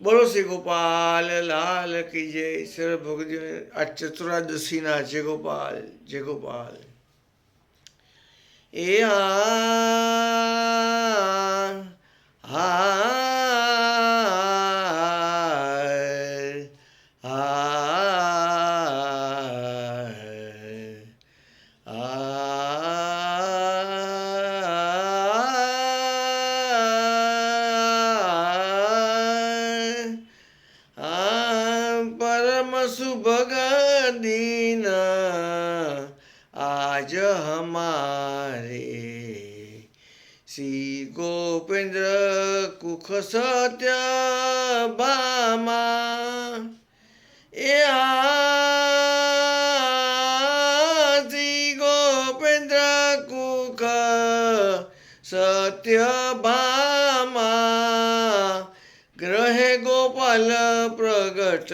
બોલો શ્રી ગોપાલ લાલ કી જય સર ભગવતી આ ચતુરાદશીના જય ગોપાલ જય ગોપાલ એ આ આ सुबह दीना आज हमारे श्री गोपेन्द्र कुख सत्य बामा श्री गोपेन्द्र कुख सत्य बामा ગોપાલ પ્રગટ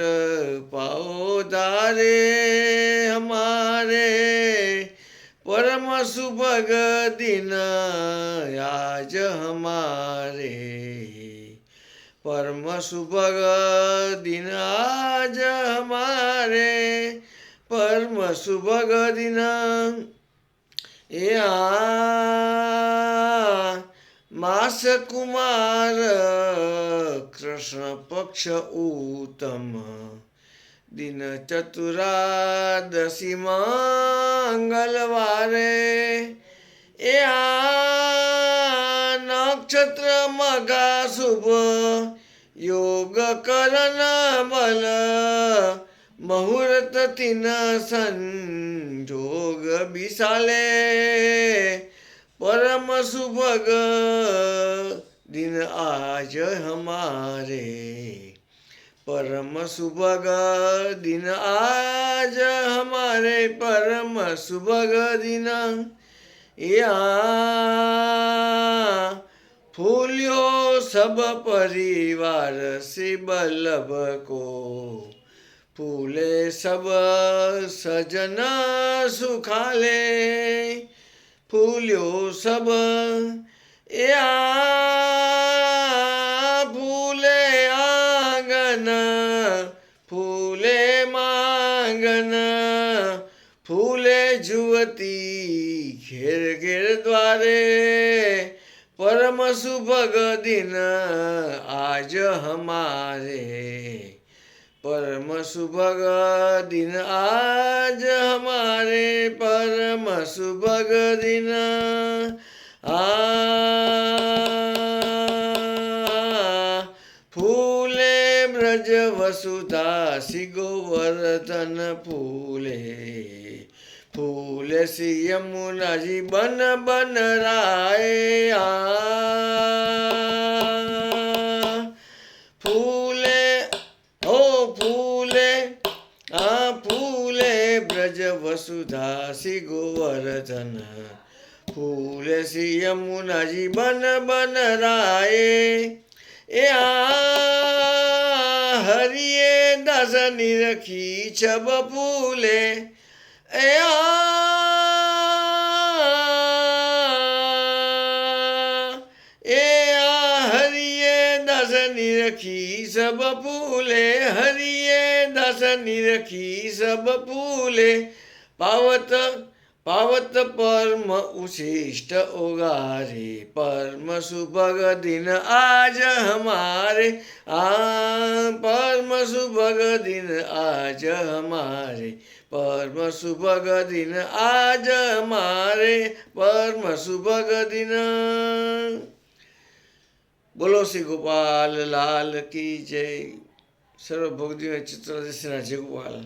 પાઓ ધારે હમારે પરમ સુભગ દિન આજ હમારે પરમ સુભગ દિન આજ હમારે પરમ સુભગ દિન એ આ માસ કુમાર, કૃષ્ણ પક્ષ ઉત્તમ. દિન ચતુરાદશી મંગલવારે એ આ નક્ષત્ર મગા શુભ. યોગ કરણ બલ મુહૂર્ત તિન સંજોગ બિસાલે. परम सुभग दिन आज हमारे। परम सुभग दिन आज हमारे। परम सुभग दिन या फूलियो सब परिवार से बल्लभ को। फूले सब सजना सुखाले। फूलो सब। या भूले आँगन, फूले मांगन, फूले जुवती घेर घेर द्वारे। परम शुभ दिन आज हमारे। परम सुभग दिन आज हमारे परम सुभग दिन। आ, फूले ब्रज वसुधा सि गोवर्धन फूले। फूले सी यमुना जी बन बन राय। आ, फूले फूले, आ फूले, ब्रज वसुधा सि गोवर्धन। फूले सी यमुना जी बन बन राय, ए आ हरिये दसनी रखी छब फूले, ए आ दसनी रखी सब फूले, हरिये दसनी रखी सब फूले। पावत पावत परम उशिष्ट उगारे, परम सुभग दिन आज हमारे। आ, परम सुभग दिन आज हमारे, परम सुभग दिन आज हमारे, परम सुभग दिन। બોલો શ્રી ગોપાલ, લાલ કી જય. સર્વ ભોગદીઓ ચિત્રદર્શીના જય ગોપાલ.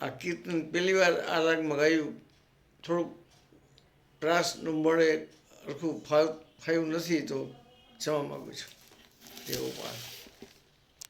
આ કીર્તન પહેલી વાર આ રાગમાં ગાયું. થોડુંક પ્રાસનું મળે સરખું ફાયું નથી તો જવા માગું છું. જય ગોપાલ.